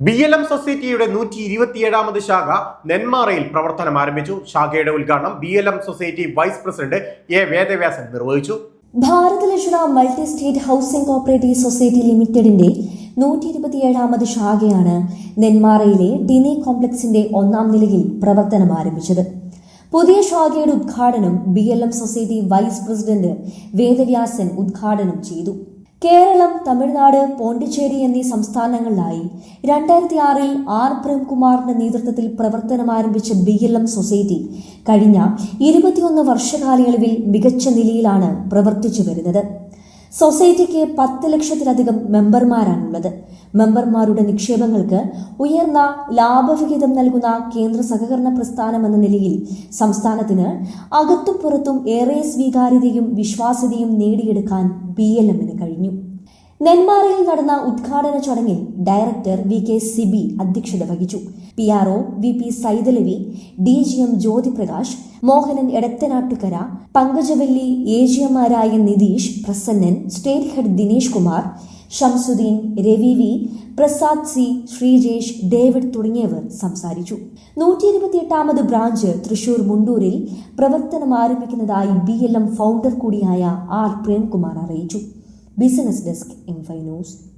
B L M സൊസൈറ്റിയുടെ നൂറ്റി ഇരുപത്തിയേഴാമത് ശാഖ നെന്മാറയിൽ പ്രവർത്തനം ആരംഭിച്ചു. ശാഖയുടെ ഉദ്ഘാടനം B L M society vice president A Vedavyasan നിർവഹിച്ചു. Bharatha Lakshana multi state housing cooperative society ലിമിറ്റഡിന്റെ നൂറ്റി ഇരുപത്തിയേഴാമത് ശാഖയാണ് നെന്മാറയിലെ ഡിനി കോംപ്ലക്സിന്റെ ഒന്നാം നിലയിൽ പ്രവർത്തനം ആരംഭിച്ചത്. പുതിയ ശാഖയുടെ ഉദ്ഘാടനം B L M society vice president Vedavyasan ഉദ്ഘാടനം ചെയ്തു. കേരളം തമിഴ്നാട് പോണ്ടിച്ചേരി എന്നീ സംസ്ഥാനങ്ങളിലായി രണ്ടായിരത്തി ആറിൽ ആർ. പ്രേംകുമാറിന്റെ നേതൃത്വത്തിൽ പ്രവർത്തനം ആരംഭിച്ച ബി എൽ എം സൊസൈറ്റി കഴിഞ്ഞ ഇരുപത്തിയൊന്ന് വർഷകാലയളവിൽ മികച്ച നിലയിലാണ് പ്രവർത്തിച്ചു വരുന്നത്. സൊസൈറ്റിക്ക് പത്ത് ലക്ഷത്തിലധികം മെമ്പർമാരാണുള്ളത്. മെമ്പർമാരുടെ നിക്ഷേപങ്ങൾക്ക് ഉയർന്ന ലാഭവിഹിതം നൽകുന്ന കേന്ദ്ര സഹകരണ പ്രസ്ഥാനം എന്ന നിലയിൽ സംസ്ഥാനത്തിന് അകത്തും പുറത്തും ഏറെ സ്വീകാര്യതയും വിശ്വാസ്യതയും നേടിയെടുക്കാൻ ബി എൽ എമ്മിന് കഴിഞ്ഞു. നെന്മാറയിൽ നടന്ന ഉദ്ഘാടന ചടങ്ങിൽ ഡയറക്ടർ വി കെ സിബി അധ്യക്ഷത വഹിച്ചു. P R O V P Saithalavi D G M Jyothiprakash Mohanan Edathanattukara Pankajavalli A G എമാരായ Nitheesh Prasannan state head Dinesh Kumar Shamsuddin Ravi V Prasad C Sreejesh David തുടങ്ങിയവർ സംസാരിച്ചു. നൂറ്റി ഇരുപത്തിയെട്ടാമത് branch Thrissur മുണ്ടൂരിൽ പ്രവർത്തനം ആരംഭിക്കുന്നതായി B L M founder കൂടിയായ R Premkumar അറിയിച്ചു. business desk in Finos